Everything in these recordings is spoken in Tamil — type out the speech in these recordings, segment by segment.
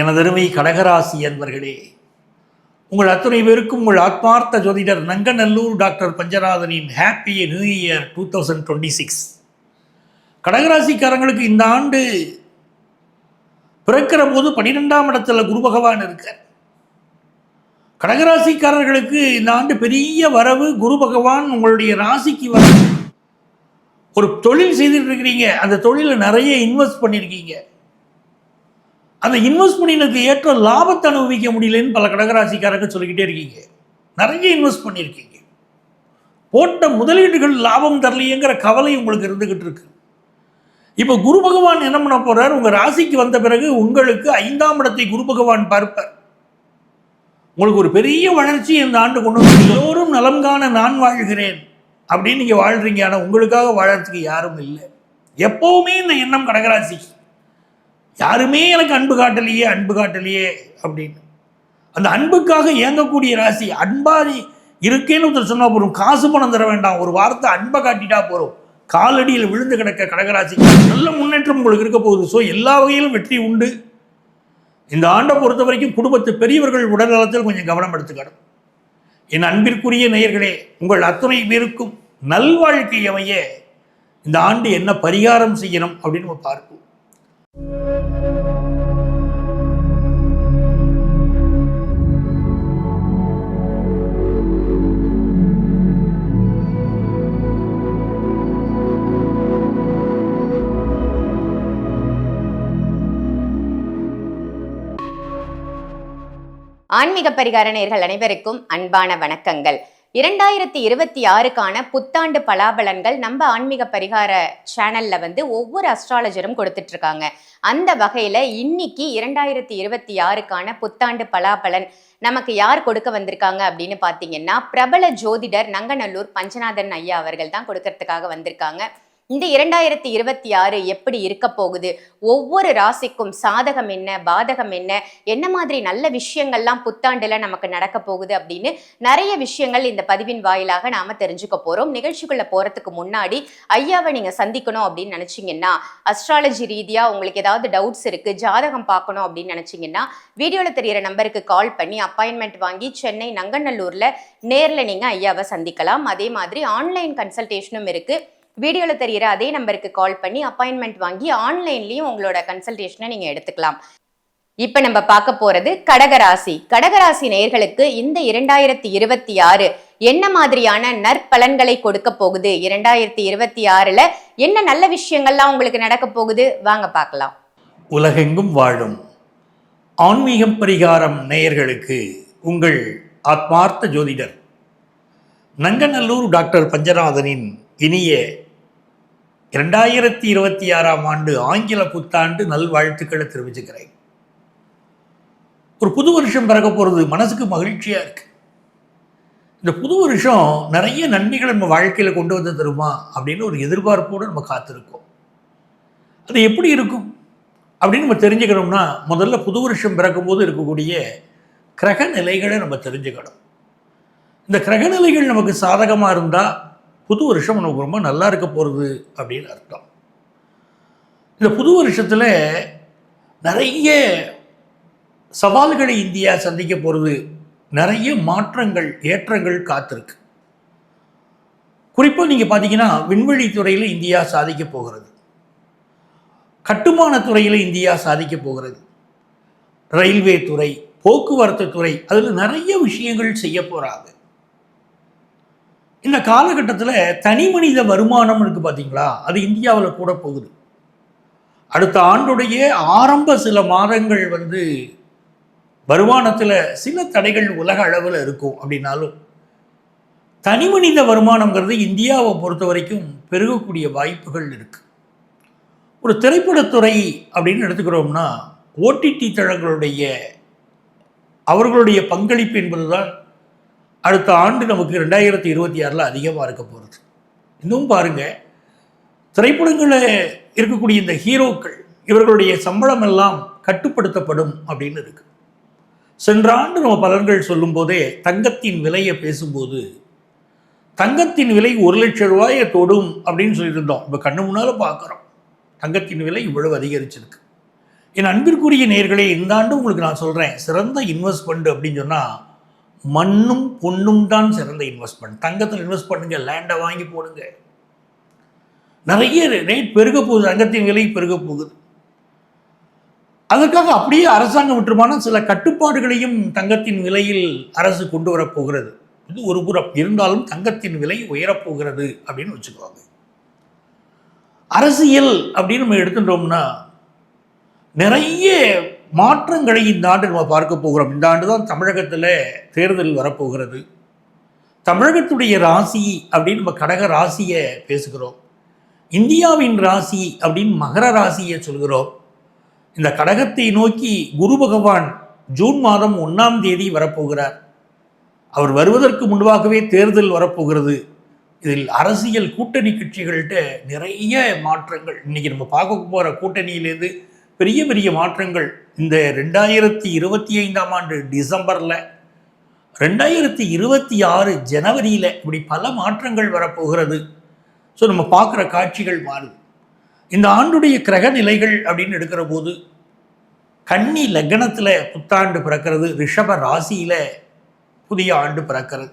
எனதருமை கடகராசி என்பர்களே உங்கள் அத்துணை பேருக்கும் உங்கள் ஆத்மார்த்த ஜோதிடர் Nanganallur doctor பஞ்சநாதனின் happy new year two thousand twenty six கடகராசிக்காரங்களுக்கு இந்த ஆண்டு பிறக்கிற போது பன்னிரெண்டாம் இடத்துல குரு பகவான் இருக்கார். கடகராசிக்காரர்களுக்கு இந்த ஆண்டு பெரிய வரவு குரு பகவான் உங்களுடைய ராசிக்கு வர ஒரு தொழில் செய்துட்டு இருக்கிறீங்க. அந்த தொழிலில் நிறைய இன்வெஸ்ட் பண்ணியிருக்கீங்க அந்த இன்வெஸ்ட் பண்ணினதுக்கு ஏற்ற லாபத்தை அனுபவிக்க முடியலன்னு பல கடகராசிக்காரங்க சொல்லிக்கிட்டே இருக்கீங்க. நிறைய இன்வெஸ்ட் பண்ணியிருக்கீங்க. போட்ட முதலீடுகள் லாபம் தரலையேங்கிற கவலை உங்களுக்கு இருந்துக்கிட்டு இருக்கு. இப்போ குரு பகவான் என்ன பண்ண போறார்? உங்கள் ராசிக்கு வந்த பிறகு உங்களுக்கு ஐந்தாம் இடத்தை குரு பகவான் பார்ப்பார். உங்களுக்கு ஒரு பெரிய வளர்ச்சி இந்த ஆண்டு கொண்டு வந்து எல்லோரும் நலம் காண நான் வாழ்கிறேன் அப்படின்னு நீங்கள் வாழ்றீங்க. ஆனால் உங்களுக்காக வாழறதுக்கு யாரும் இல்லை. எப்பவுமே இந்த எண்ணம் கடகராசிக்கு. யாருமே எனக்கு அன்பு காட்டலையே அன்பு காட்டலையே அப்படின்னு. அந்த அன்புக்காக இயங்கக்கூடிய ராசி அன்பாதி இருக்கேன்னு ஒருத்தர் சொன்னால் போதும். காசு பணம் தர வேண்டாம். ஒரு வார்த்தை அன்பை காட்டிட்டா போகிறோம் காலடியில் விழுந்து கிடக்க கடகராசி நல்ல முன்னேற்றம் உங்களுக்கு இருக்க போகுது. ஸோ எல்லா வகையிலும் வெற்றி உண்டு. இந்த ஆண்டை பொறுத்த வரைக்கும் குடும்பத்து பெரியவர்கள் உடல்நலத்தில் கொஞ்சம் கவனம் எடுத்துக்கணும். என் அன்பிற்குரிய நேயர்களே உங்கள் அத்துணை பேருக்கும் நல்வாழ்க்கை அமைய இந்த ஆண்டு என்ன பரிகாரம் செய்யணும் அப்படின்னு நம்ம பார்ப்போம். ஆன்மீக பரிகார நேயர்கள் அனைவருக்கும் அன்பான வணக்கங்கள். இரண்டாயிரத்தி இருபத்தி ஆறுக்கான புத்தாண்டு பலாபலன்கள் நம்ம ஆன்மீக பரிகார சேனல்ல வந்து ஒவ்வொரு அஸ்ட்ராலஜரும் கொடுத்துட்டு இருக்காங்க அந்த வகையில இன்னைக்கு இரண்டாயிரத்தி இருபத்தி ஆறுக்கான புத்தாண்டு பலாபலன் நமக்கு யார் கொடுக்க வந்திருக்காங்க அப்படின்னு பாத்தீங்கன்னா பிரபல ஜோதிடர் நங்கநல்லூர் பஞ்சநாதன் ஐயா அவர்கள் தான் கொடுக்கறதுக்காக வந்திருக்காங்க. இந்த இரண்டாயிரத்தி இருபத்தி ஆறு எப்படி இருக்க போகுது? ஒவ்வொரு ராசிக்கும் சாதகம் என்ன பாதகம் என்ன என்ன மாதிரி நல்ல விஷயங்கள்லாம் புத்தாண்டுல நமக்கு நடக்க போகுது அப்படின்னு நிறைய விஷயங்கள் இந்த பதிவின் வாயிலாக நாம தெரிஞ்சுக்க போறோம். நிகழ்ச்சிக்குள்ள போறதுக்கு முன்னாடி ஐயாவை நீங்க சந்திக்கணும் அப்படின்னு நினைச்சீங்கன்னா அஸ்ட்ராலஜி ரீதியா உங்களுக்கு ஏதாவது டவுட்ஸ் இருக்கு ஜாதகம் பார்க்கணும் அப்படின்னு நினைச்சீங்கன்னா வீடியோல தெரியிற நம்பருக்கு கால் பண்ணி அப்பாயின்மெண்ட் வாங்கி சென்னை நங்கநல்லூர்ல நேர்ல நீங்க ஐயாவை சந்திக்கலாம். அதே மாதிரி ஆன்லைன் கன்சல்டேஷனும் இருக்கு. வீடியோவில் தெரியிற அதே நம்பருக்கு கால் பண்ணி அப்பாயின்மெண்ட் வாங்கி ஆன்லைன்லேயும் உங்களோட கன்சல்டேஷனை நீங்கள் எடுத்துக்கலாம். இப்போ நம்ம பார்க்க போகிறது கடகராசி. கடகராசி நேர்களுக்கு இந்த இரண்டாயிரத்தி இருபத்தி ஆறு என்ன மாதிரியான நற்பலன்களை கொடுக்க போகுது? இரண்டாயிரத்தி இருபத்தி ஆறில் என்ன நல்ல விஷயங்கள்லாம் உங்களுக்கு நடக்க போகுது? வாங்க பார்க்கலாம். உலகெங்கும் வாழும் ஆன்மீகம் பரிகாரம் நேயர்களுக்கு உங்கள் ஆத்மார்த்த ஜோதிடர். நங்கநல்லூர் டாக்டர் பஞ்சநாதனின் இனிய இரண்டாயிரத்தி இருபத்தி ஆறாம் ஆண்டு ஆங்கில புத்தாண்டு நல்வாழ்த்துக்களை தெரிவிச்சுக்கிறேன். ஒரு புது வருஷம் பிறக்க போகிறது மனசுக்கு மகிழ்ச்சியாக இருக்கு. இந்த புது வருஷம் நிறைய நன்மைகளை நம்ம வாழ்க்கையில் கொண்டு வந்து தருமா அப்படின்னு ஒரு எதிர்பார்ப்போடு நம்ம காத்திருக்கோம். அது எப்படி இருக்கும்? அப்படின்னு நம்ம தெரிஞ்சுக்கணும்னா முதல்ல புது வருஷம் பிறக்கும்போது இருக்கக்கூடிய கிரக நிலைகளை நம்ம தெரிஞ்சுக்கணும். இந்த கிரக நிலைகள் நமக்கு சாதகமாக இருந்தால் புது வருஷம் நமக்கு ரொம்ப நல்லா இருக்க போகிறது அப்படின்னு அர்த்தம். இந்த புது வருஷத்தில் நிறைய சவால்களை இந்தியா சந்திக்க போகிறது நிறைய மாற்றங்கள் ஏற்றங்கள் காத்திருக்கு. குறிப்பாக நீங்கள் பார்த்தீங்கன்னா விண்வெளி துறையில் இந்தியா சாதிக்க போகிறது. கட்டுமான துறையில் இந்தியா சாதிக்க போகிறது. ரயில்வே துறை போக்குவரத்து துறை அதில் நிறைய விஷயங்கள் செய்ய போகிறாங்க இந்த காலகட்டத்தில் தனி மனித வருமானம் இருக்குது பார்த்தீங்களா அது இந்தியாவில் கூட போகுது. அடுத்த ஆண்டுடைய ஆரம்ப சில மாதங்கள் வந்து வருமானத்தில் சில தடைகள் உலக அளவில் இருக்கும் அப்படின்னாலும் தனி மனித வருமானங்கிறது இந்தியாவை பொறுத்த வரைக்கும் பெருகக்கூடிய வாய்ப்புகள் இருக்குது ஒரு திரைப்படத்துறை அப்படின்னு எடுத்துக்கிறோம்னா ஓடிடி தளங்களுடைய அவர்களுடைய பங்களிப்பு என்பதுதான் அடுத்த ஆண்டு நமக்கு ரெண்டாயிரத்தி இருபத்தி ஆறில் அதிகமாக இருக்க போகிறது இன்னும் பாருங்க திரைப்படங்களில் இருக்கக்கூடிய இந்த ஹீரோக்கள் இவர்களுடைய சம்பளம் எல்லாம் கட்டுப்படுத்தப்படும் அப்படின்னு இருக்கு. சென்ற ஆண்டு நம்ம பலன்கள் சொல்லும்போதே தங்கத்தின் விலையை பேசும்போது தங்கத்தின் விலை ஒரு லட்ச ரூபாயை தொடும் அப்படின்னு சொல்லியிருந்தோம். இப்போ கண்ணு முன்னால் பார்க்குறோம் தங்கத்தின் விலை இவ்வளவு அதிகரிச்சிருக்கு. என் அன்பிற்குரிய நேர்களே இந்த ஆண்டு உங்களுக்கு நான் சொல்கிறேன் சிறந்த இன்வெஸ்ட்மெண்ட் அப்படின்னு சொன்னால் மண்ணும் பொண்ணும் தான் சிறந்த இன்வெஸ்ட்மெண்ட் தங்கத்தில் இன்வெஸ்ட் பண்ணுங்க லேண்டை வாங்கி போடுங்க. நிறைய ரேட் பெருக போகுது தங்கத்தின் விலை பெருக போகுது. அதற்காக அப்படியே அரசாங்கம் விட்டுருமான சில கட்டுப்பாடுகளையும் தங்கத்தின் விலையில் அரசு கொண்டு வரப்போகிறது இது ஒரு புறம். இருந்தாலும் தங்கத்தின் விலை உயரப்போகிறது அப்படின்னு வச்சுக்குவாங்க அரசியல் அப்படின்னு நம்ம எடுத்துட்டோம்னா நிறைய மாற்றங்களை இந்த ஆண்டு நம்ம பார்க்க போகிறோம். இந்த ஆண்டு தான் தமிழகத்தில் தேர்தல் வரப்போகிறது. தமிழகத்துடைய ராசி அப்படின்னு நம்ம கடக ராசியை பேசுகிறோம். இந்தியாவின் ராசி அப்படின்னு மகர ராசியை சொல்கிறோம். இந்த கடகத்தை நோக்கி குரு பகவான் ஜூன் மாதம் ஒன்றாம் தேதி வரப்போகிறார். அவர் வருவதற்கு முன்பாகவே தேர்தல் வரப்போகிறது. இதில் அரசியல் கூட்டணி கட்சிகள்கிட்ட நிறைய மாற்றங்கள். இன்னைக்கு நம்ம பார்க்க போகிற கூட்டணியிலேருந்து பெரிய பெரிய மாற்றங்கள். இந்த ரெண்டாயிரத்தி இருபத்தி ஐந்தாம் ஆண்டு டிசம்பரில் ரெண்டாயிரத்தி இருபத்தி ஆறு ஜனவரியில் இப்படி பல மாற்றங்கள் வரப்போகிறது. ஸோ நம்ம பார்க்குற காட்சிகள் மாறுது இந்த ஆண்டுடைய கிரக நிலைகள் அப்படின்னு எடுக்கிற போது கன்னி லக்னத்தில் புத்தாண்டு பிறக்கிறது ரிஷப ராசியில் புதிய ஆண்டு பிறக்கிறது.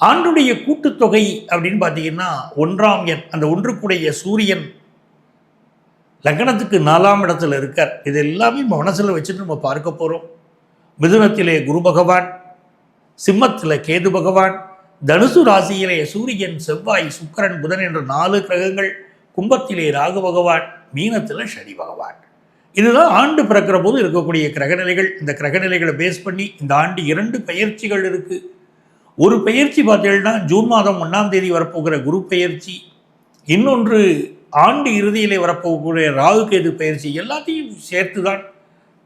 ஆண்டுடைய கூட்டுத்தொகை அப்படின்னு பார்த்தீங்கன்னா ஒன்றாம் எண் அந்த ஒன்றுக்குடைய சூரியன் லக்னத்துக்கு நாலாம் இடத்துல இருக்கார். இது எல்லாமே நம்ம மனசில் வச்சுட்டு நம்ம பார்க்க போகிறோம் மிதுனத்திலே குரு பகவான் சிம்மத்தில் கேது பகவான் தனுசு ராசியிலே சூரியன் செவ்வாய் சுக்கரன் புதன் என்ற நாலு கிரகங்கள் கும்பத்திலே ராகு பகவான் மீனத்தில் சனி பகவான். இதுதான் ஆண்டு பிறக்கிற போது இருக்கக்கூடிய கிரகநிலைகள். இந்த கிரகநிலைகளை பேஸ் பண்ணி இந்த ஆண்டு இரண்டு பயிற்சிகள் இருக்குது ஒரு பயிற்சி பார்த்தீங்கன்னா ஜூன் மாதம் ஒன்றாம் தேதி வரப்போகிற குரு பயிற்சி. இன்னொன்று ஆண்டு இறுதியிலே வரப்போகக்கூடிய ராகு கேது பயிற்சி எல்லாத்தையும் சேர்த்து தான்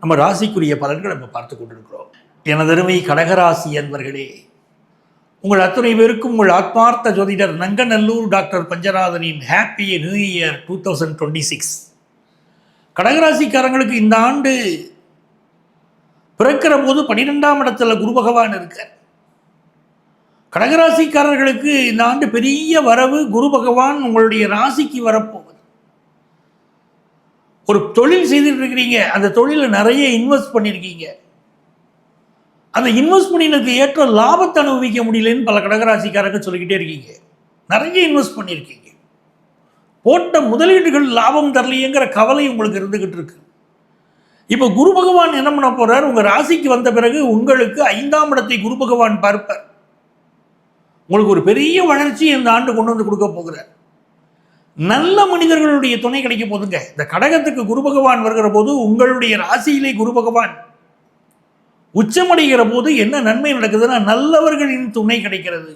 நம்ம ராசிக்குரிய பலன்களை நம்ம பார்த்து கொண்டிருக்கிறோம். எனதருமை கடகராசி என்பர்களே உங்கள் அத்தனை பேருக்கும் உங்கள் ஆத்மார்த்த ஜோதிடர் Nanganallur doctor பஞ்சநாதனின் happy new year two thousand twenty six கடகராசிக்காரங்களுக்கு இந்த ஆண்டு பிறக்கிற போது பன்னிரெண்டாம் இடத்துல குரு பகவான் இருக்கார். கடகராசிக்காரர்களுக்கு இந்த ஆண்டு பெரிய வரவு குரு பகவான் உங்களுடைய ராசிக்கு வரப்போகுது. ஒரு தொழில் செய்துட்டு இருக்கிறீங்க அந்த தொழிலில் நிறைய இன்வெஸ்ட் பண்ணியிருக்கீங்க அந்த இன்வெஸ்ட் பண்ணினதுக்கு ஏற்ற லாபத்தை அனுபவிக்க முடியலன்னு பல கடகராசிக்காரங்க சொல்லிக்கிட்டே இருக்கீங்க. நிறைய இன்வெஸ்ட் பண்ணியிருக்கீங்க போட்ட முதலீடுகள் லாபம் தரலையேங்கிற கவலை உங்களுக்கு இருந்துகிட்டு இருக்கு இப்போ குரு பகவான் என்ன பண்ண போறார்? உங்கள் ராசிக்கு வந்த பிறகு உங்களுக்கு ஐந்தாம் இடத்தை குரு பகவான் பார்ப்பார். உங்களுக்கு ஒரு பெரிய வளர்ச்சி இந்த ஆண்டு கொண்டு வந்து கொடுக்க போகிறார். நல்ல மனிதர்களுடைய துணை கிடைக்க போதுங்க இந்த கடகத்துக்கு குரு பகவான் வருகிற போது உங்களுடைய ராசியிலே குரு பகவான். உச்சமடைகிற போது என்ன நன்மை நடக்குதுன்னா நல்லவர்களின் துணை கிடைக்கிறது.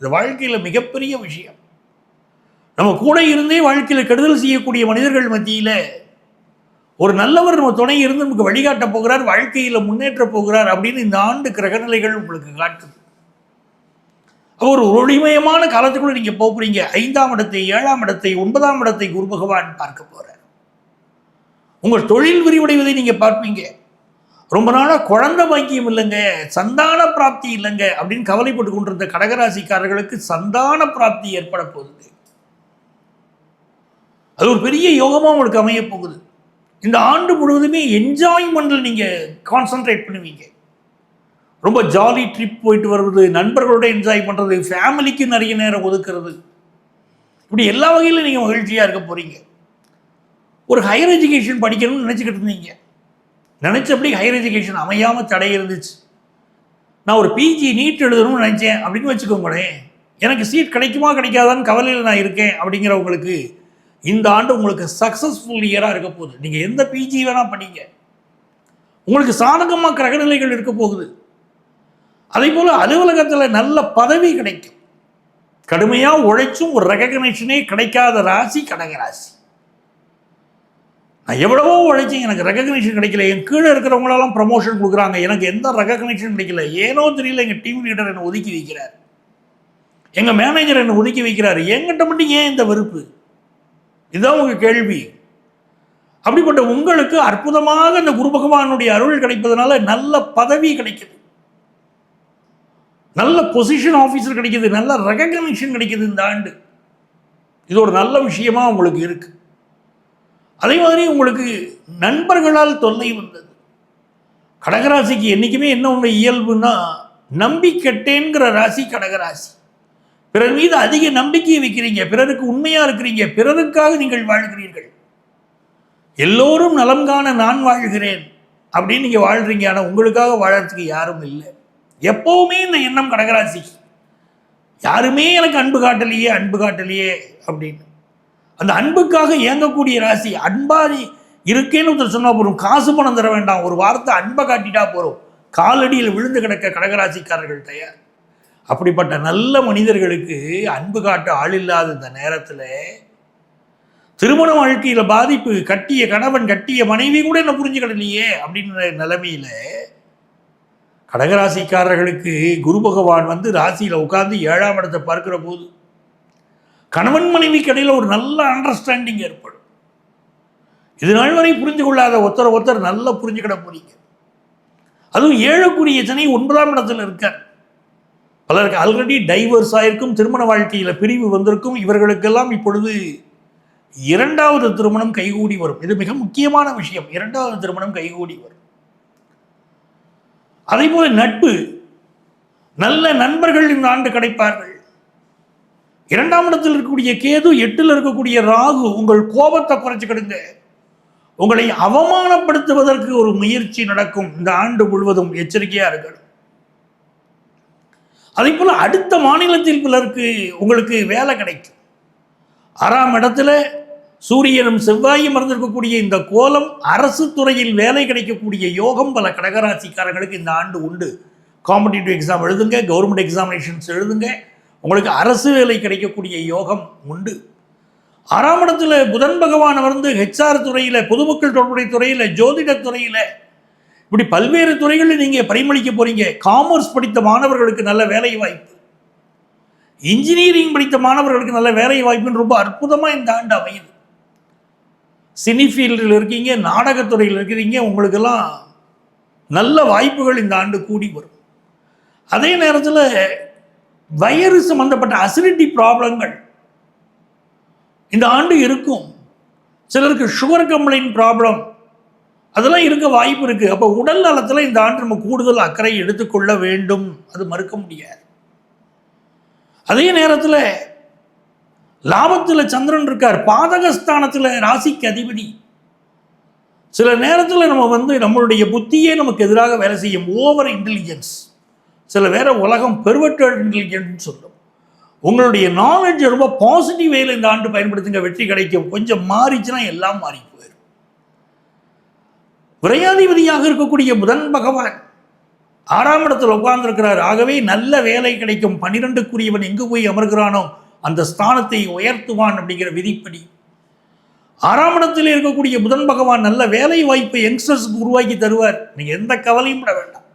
இது வாழ்க்கையில் மிகப்பெரிய விஷயம். நம்ம கூட இருந்தே வாழ்க்கையில் கெடுதல் செய்யக்கூடிய மனிதர்கள் மத்தியில் ஒரு நல்லவர் நம்ம துணை இருந்து நமக்கு வழிகாட்ட போகிறார் வாழ்க்கையில் முன்னேற்ற போகிறார் அப்படின்னு இந்த ஆண்டு கிரகநிலைகள் உங்களுக்கு காட்டுது. ஒரு ஒளிமயமான காலத்துக்குள்ள நீங்க போகிறீங்க ஐந்தாம் இடத்தை ஏழாம் இடத்தை ஒன்பதாம் இடத்தை குரு பகவான் பார்க்க போறார். உங்கள் தொழில் விரிவடைவதை நீங்க பார்ப்பீங்க. ரொம்ப நாளாக குழந்தை பாக்கியம் இல்லைங்க சந்தான பிராப்தி இல்லைங்க அப்படின்னு கவலைப்பட்டு கொண்டிருந்த கடகராசிக்காரர்களுக்கு சந்தான பிராப்தி ஏற்பட போகுது. அது ஒரு பெரிய யோகமாக உங்களுக்கு அமைய போகுது. இந்த ஆண்டு முழுவதுமே என்ஜாய்மெண்ட்டில் நீங்கள் கான்சன்ட்ரேட் பண்ணுவீங்க. ரொம்ப ஜாலி ட்ரிப் போயிட்டு வர்றது நண்பர்களோட என்ஜாய் பண்ணுறது ஃபேமிலிக்கு நிறைய நேரம் ஒதுக்குறது. இப்படி எல்லா வகையிலும் நீங்கள் மகிழ்ச்சியாக இருக்க போகிறீங்க ஒரு ஹையர் எஜுகேஷன் படிக்கணும்னு நினச்சிக்கிட்டு இருந்தீங்க. நினச்சபடி ஹையர் எஜுகேஷன் அமையாமல் தடை இருந்துச்சு. நான் ஒரு பிஜி நீட் எழுதணும்னு நினச்சேன் அப்படின்னு வச்சுக்கோங்களேன். எனக்கு சீட் கிடைக்குமா கிடைக்காதான்னு கவலையில் நான் இருக்கேன் அப்படிங்கிறவங்களுக்கு இந்த ஆண்டு உங்களுக்கு சக்ஸஸ்ஃபுல் இயராக இருக்க போகுது. நீங்கள் எந்த பிஜி வேணால் படிங்க. உங்களுக்கு சாதகமாக கிரகநிலைகள் இருக்க போகுது. அதே போல் அலுவலகத்தில் நல்ல பதவி கிடைக்கும். கடுமையாக உழைச்சும் ஒரு ரெகக்னேஷனே கிடைக்காத ராசி கடக ராசி. நான் எவ்வளவோ உழைச்சேன் எனக்கு ரெகக்னேஷன் கிடைக்கல. என் கீழே இருக்கிறவங்களெல்லாம் ப்ரமோஷன் கொடுக்குறாங்க. எனக்கு எந்த ரெகக்னேஷன் கிடைக்கல. ஏனோ தெரியல எங்கள் டீம் லீடர் என்னை ஒதுக்கி வைக்கிறார். எங்கள் மேனேஜர் என்னை ஒதுக்கி வைக்கிறார். எங்கிட்ட மட்டும் ஏன் இந்த வெறுப்பு? இதுதான் உங்கள் கேள்வி. அப்படிப்பட்ட உங்களுக்கு அற்புதமாக இந்த குரு பகவானுடைய அருள் கிடைப்பதனால நல்ல பதவி கிடைக்குது. நல்ல பொசிஷன் ஆஃபீஸர் கிடைக்கிது நல்ல ரெகக்னிஷன் கிடைக்குது இந்த ஆண்டு. இது ஒரு நல்ல விஷயமா உங்களுக்கு இருக்கு. அதே மாதிரி உங்களுக்கு நண்பர்களால் தொல்லை வந்தது. கடகராசிக்கு என்றைக்குமே என்ன உங்கள் இயல்புன்னா நம்பிக்கட்டேங்கிற ராசி கடகராசி. பிறர் மீது அதிக நம்பிக்கையை வைக்கிறீங்க பிறருக்கு உண்மையாக இருக்கிறீங்க பிறருக்காக நீங்கள் வாழ்கிறீர்கள். எல்லோரும் நலம் காண நான் வாழ்கிறேன் அப்படின்னு நீங்கள் வாழ்கிறீங்க ஆனால் உங்களுக்காக வாழறதுக்கு யாரும் இல்லை. எப்போவுமே இந்த எண்ணம் கடகராசி. யாருமே எனக்கு அன்பு காட்டலையே அன்பு காட்டலையே அப்படின்னு. அந்த அன்புக்காக இயங்கக்கூடிய ராசி அன்பாதி இருக்கேன்னு ஒருத்தர் சொன்னா போதும். காசு பணம் தர வேண்டாம். ஒரு வார்த்தை அன்பை காட்டிட்டா போகிறோம் காலடியில் விழுந்து கிடக்க கடகராசிக்காரர்கள் தயார். அப்படிப்பட்ட நல்ல மனிதர்களுக்கு அன்பு காட்ட ஆள் இல்லாத இந்த நேரத்தில் திருமண வாழ்க்கையில் பாதிப்பு கட்டிய கணவன் கட்டிய மனைவி கூட என்ன புரிஞ்சுக்கிடலையே அப்படின்ற நிலைமையில் கடகராசிக்காரர்களுக்கு குரு பகவான் வந்து ராசியில் உட்காந்து ஏழாம் இடத்தை பார்க்குற போது கணவன் மனைவிக்கு இடையில் ஒரு நல்ல அண்டர்ஸ்டாண்டிங் ஏற்படும். இது நாள் வரை புரிஞ்சு கொள்ளாத ஒருத்தர் ஒருத்தர் நல்லா புரிஞ்சுக்கிட போறீங்க. அதுவும் ஏழக்கூடிய சனி ஒன்பதாம் இடத்துல இருக்கார். பலருக்கு ஆல்ரெடி டைவர்ஸ் ஆயிருக்கும் திருமண வாழ்க்கையில் பிரிவு வந்திருக்கும். இவர்களுக்கெல்லாம் இப்பொழுது இரண்டாவது திருமணம் கைகூடி வரும். இது மிக முக்கியமான விஷயம். இரண்டாவது திருமணம் கைகூடி வரும். அதே போல நட்பு. நல்ல நண்பர்கள் இந்த ஆண்டு கிடைப்பார்கள். இரண்டாம் இடத்தில் இருக்கக்கூடிய கேது எட்டில் இருக்கக்கூடிய ராகு உங்கள் கோபத்தை குறைச்சிக்கிடுங்க உங்களை அவமானப்படுத்துவதற்கு ஒரு முயற்சி நடக்கும். இந்த ஆண்டு முழுவதும் எச்சரிக்கையாக இருக்கணும். அதே போல அடுத்த மாநிலத்தில் பிறருக்கு உங்களுக்கு வேலை கிடைக்கும். ஆறாம் இடத்துல சூரியனும் செவ்வாயும் இருந்திருக்கக்கூடிய இந்த கோலம் அரசு துறையில் வேலை கிடைக்கக்கூடிய யோகம் பல கடகராசிக்காரர்களுக்கு இந்த ஆண்டு உண்டு. காம்படிட்டிவ் எக்ஸாம் எழுதுங்க கவர்மெண்ட் எக்ஸாமினேஷன்ஸ் எழுதுங்க. உங்களுக்கு அரசு வேலை கிடைக்கக்கூடிய யோகம் உண்டு. ஆறாம் இடத்துல புதன் பகவான் வந்து ஹெச்ஆர் துறையில் பொதுமக்கள் தொடர்புடைய துறையில் ஜோதிட துறையில் இப்படி பல்வேறு துறைகளில் நீங்கள் பரிமளிக்க போகிறீங்க காமர்ஸ் படித்த மாணவர்களுக்கு நல்ல வேலை வாய்ப்பு. இன்ஜினியரிங் படித்த மாணவர்களுக்கு நல்ல வேலை வாய்ப்புன்னு ரொம்ப அற்புதமாக இந்த ஆண்டு அமையுது. சினி ஃபீல்டில் இருக்கீங்க நாடகத்துறையில் இருக்கிறீங்க உங்களுக்கெல்லாம் நல்ல வாய்ப்புகள் இந்த ஆண்டு கூடி வரும். அதே நேரத்தில் வயிறு சம்பந்தப்பட்ட அசிடிட்டி ப்ராப்ளங்கள் இந்த ஆண்டு இருக்கும். சிலருக்கு சுகர் கம்ப்ளைண்ட் ப்ராப்ளம் அதெல்லாம் இருக்க வாய்ப்பு இருக்குது அப்போ உடல் நலத்தில் இந்த ஆண்டு நம்ம கூடுதல் அக்கறை எடுத்துக்கொள்ள வேண்டும். அது மறுக்க முடியாது. அதே நேரத்தில் லாபத்தில் சந்திரன் இருக்கார். பாதகஸ்தானத்தில் ராசிக்கு அதிபதி. சில நேரத்தில் நம்ம வந்து நம்மளுடைய புத்தியே நமக்கு எதிராக வேலை செய்யும். ஓவர் இன்டெலிஜென்ஸ் சில வேற உலகம் பெருவற்ற இன்டெலிஜென்ஸ் சொல்லும். உங்களுடைய நாலேஜ் ரொம்ப பாசிட்டிவ் வேல இந்த ஆண்டு பயன்படுத்துங்க. வெற்றி கிடைக்கும். கொஞ்சம் மாறிச்சுன்னா எல்லாம் மாறி போயிடும் விரையாதிபதியாக இருக்கக்கூடிய புதன் பகவான் ஆறாம் இடத்தில் உட்கார்ந்துருக்கிறார். ஆகவே நல்ல வேலை கிடைக்கும். பன்னிரெண்டுக்குரியவன் எங்கு போய் அமர்கிறானோ? அந்த ஸ்தானத்தை உயர்த்துவான் அப்படிங்கிற விதிப்படி. ஆறாம் இடத்தில் இருக்கக்கூடிய புதன் பகவான் நல்ல வேலை வாய்ப்பை யங்ஸ்டர்ஸுக்கு உருவாக்கி தருவார். நீங்கள் எந்த கவலையும் விட வேண்டாம்.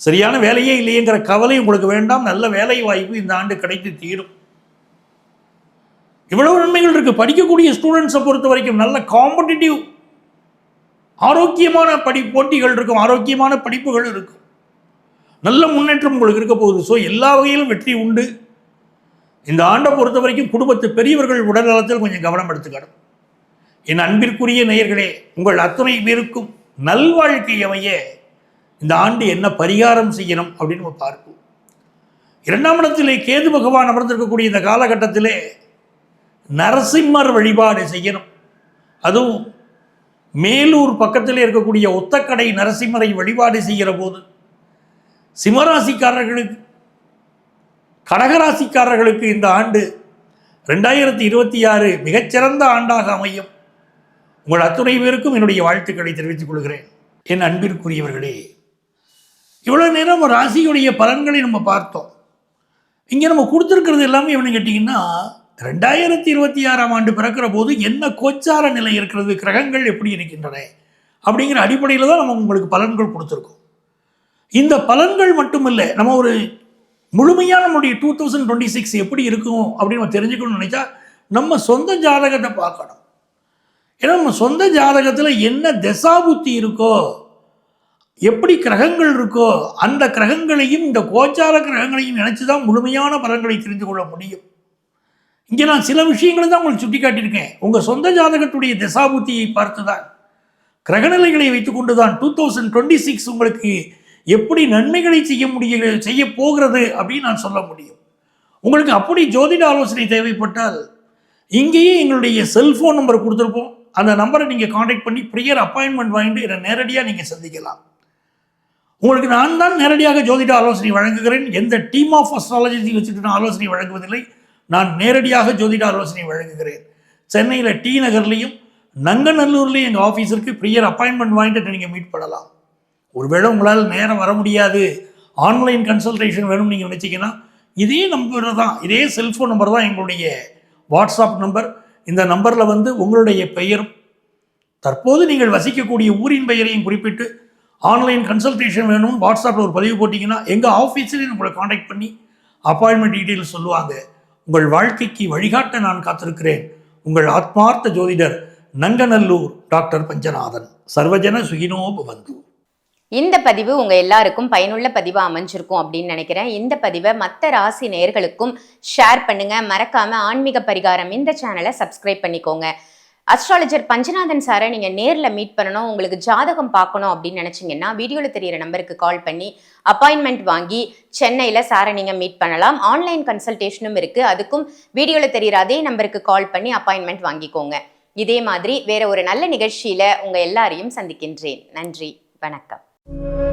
சரியான வேலையே இல்லையேங்கிற கவலை உங்களுக்கு வேண்டாம். நல்ல வேலை வாய்ப்பு இந்த ஆண்டு கிடைத்து தீரும். இவ்வளவு நன்மைகள் இருக்குது படிக்கக்கூடிய ஸ்டூடெண்ட்ஸை பொறுத்த வரைக்கும் நல்ல காம்படிட்டிவ் ஆரோக்கியமான படி போட்டிகள் இருக்கும். ஆரோக்கியமான படிப்புகள் இருக்கும். நல்ல முன்னேற்றம் உங்களுக்கு இருக்க போகுது. ஸோ எல்லா வகையிலும் வெற்றி உண்டு. இந்த ஆண்டை பொறுத்த வரைக்கும் குடும்பத்து பெரியவர்கள் உடல்நலத்தில் கொஞ்சம் கவனம் எடுத்துக்கணும். என் அன்பிற்குரிய நேயர்களே உங்கள் அத்தனை பேருக்கும் நல்வாழ்க்கை அமைய இந்த ஆண்டு என்ன பரிகாரம் செய்யணும் அப்படின்னு நம்ம பார்ப்போம். இரண்டாம் இடத்திலே கேது பகவான் அமர்ந்திருக்கக்கூடிய இந்த காலகட்டத்திலே நரசிம்மர் வழிபாடு செய்யணும். அதுவும் மேலூர் பக்கத்திலே இருக்கக்கூடிய ஒத்தக்கடை நரசிம்மரை வழிபாடு செய்கிற போது சிம்மராசிக்காரர்களுக்கு கடகராசிக்காரர்களுக்கு இந்த ஆண்டு ரெண்டாயிரத்தி இருபத்தி ஆறு மிகச்சிறந்த ஆண்டாக அமையும். உங்கள் அத்துணை பேருக்கும் என்னுடைய வாழ்த்துக்களை தெரிவித்துக் கொள்கிறேன். என் அன்பிற்குரியவர்களே இவ்வளோ நேரம் ராசியுடைய பலன்களை நம்ம பார்த்தோம். இங்கே நம்ம கொடுத்துருக்கிறது எல்லாமே எப்படின்னு கேட்டிங்கன்னா ரெண்டாயிரத்தி இருபத்தி ஆறாம் ஆண்டு பிறக்கிற போது என்ன கோச்சார நிலை இருக்கிறது கிரகங்கள் எப்படி இருக்கின்றன அப்படிங்கிற அடிப்படையில் தான் நம்ம உங்களுக்கு பலன்கள் கொடுத்துருக்கோம். இந்த பலன்கள் மட்டுமில்லை நம்ம ஒரு முழுமையாக நம்மளுடைய டூ தௌசண்ட் டுவெண்ட்டி சிக்ஸ் எப்படி இருக்கும் அப்படின்னு நம்ம தெரிஞ்சுக்கணும்னு நினச்சா நம்ம சொந்த ஜாதகத்தை பார்க்கணும். ஏன்னா நம்ம சொந்த ஜாதகத்தில் என்ன தசாபுத்தி இருக்கோ எப்படி கிரகங்கள் இருக்கோ அந்த கிரகங்களையும் இந்த கோச்சார கிரகங்களையும் நினச்சி தான் முழுமையான பலன்களை தெரிந்து கொள்ள முடியும். இங்கே நான் சில விஷயங்களை தான் உங்களுக்கு சுட்டி காட்டியிருக்கேன் உங்கள் சொந்த ஜாதகத்துடைய திசாபுத்தியை பார்த்து தான் கிரகநிலைகளை வைத்துக்கொண்டு தான் டூ தௌசண்ட் டுவெண்ட்டி சிக்ஸ் உங்களுக்கு எப்படி நன்மைகளை செய்ய முடிய செய்ய போகிறது அப்படின்னு நான் சொல்ல முடியும். உங்களுக்கு அப்படி ஜோதிட ஆலோசனை தேவைப்பட்டால் இங்கேயே எங்களுடைய செல்ஃபோன் நம்பர் கொடுத்துருப்போம். அந்த நம்பரை நீங்கள் காண்டாக்ட் பண்ணி ப்ரியர் அப்பாயின்மெண்ட் வாங்கிட்டு என்னை நேரடியாக நீங்கள் சந்திக்கலாம். உங்களுக்கு நான் தான் நேரடியாக ஜோதிட ஆலோசனை வழங்குகிறேன். எந்த டீம் ஆஃப் அஸ்ட்ராலஜி வச்சுட்டு நான் ஆலோசனை வழங்குவதில்லை. நான் நேரடியாக ஜோதிட ஆலோசனை வழங்குகிறேன். சென்னையில் டி நகர்லேயும் நங்கநல்லூர்லேயும் எங்கள் ஆஃபீஸருக்கு ப்ரியர் அப்பாயின்மெண்ட் வாங்கிட்டு நீங்கள் மீட் பண்ணலாம். ஒருவேளை உங்களால் நேரம் வர முடியாது. ஆன்லைன் கன்சல்டேஷன் வேணும்னு நீங்கள் நினச்சிங்கன்னா இதே நம்பர் தான் இதே செல்ஃபோன் நம்பர் தான் எங்களுடைய வாட்ஸ்அப் நம்பர் இந்த நம்பரில் வந்து உங்களுடைய பெயரும் தற்போது நீங்கள் வசிக்கக்கூடிய ஊரின் பெயரையும் குறிப்பிட்டு ஆன்லைன் கன்சல்டேஷன் வேணும்னு வாட்ஸ்அப்பில் ஒரு பதிவு போட்டிங்கன்னா எங்கள் ஆஃபீஸில் உங்களை காண்டாக்ட் பண்ணி அப்பாயின்மெண்ட் டீட்டெயில்ஸ் சொல்லுவாங்க. உங்கள் வாழ்க்கைக்கு வழிகாட்ட நான் காத்திருக்கிறேன். உங்கள் ஆத்மார்த்த ஜோதிடர் நங்கநல்லூர் டாக்டர் பஞ்சநாதன். சர்வஜன சுகினோ இந்த பதிவு உங்க எல்லாருக்கும் பயனுள்ள பதிவா அமைஞ்சிருக்கும் அப்படின்னு நினைக்கிறேன். இந்த பதிவை மற்ற ராசி நேயர்களுக்கும் ஷேர் பண்ணுங்க. மறக்காம ஆன்மீக பரிகாரம் இந்த சேனலை சப்ஸ்கிரைப் பண்ணிக்கோங்க. அஸ்ட்ராலஜர் பஞ்சநாதன் சாரை நீங்கள் நேரில் மீட் பண்ணணும். உங்களுக்கு ஜாதகம் பார்க்கணும் அப்படின்னு நினச்சிங்கன்னா வீடியோவில் தெரியிற நம்பருக்கு கால் பண்ணி அப்பாயின்மெண்ட் வாங்கி சென்னையில் சாரை நீங்கள் மீட் பண்ணலாம். ஆன்லைன் கன்சல்டேஷனும் இருக்குது அதுக்கும் வீடியோவில் தெரியிற அதே நம்பருக்கு கால் பண்ணி அப்பாயின்மெண்ட் வாங்கிக்கோங்க. இதே மாதிரி வேற ஒரு நல்ல நிகழ்ச்சியில் உங்கள் எல்லாரையும் சந்திக்கின்றேன். நன்றி. வணக்கம். Thank you.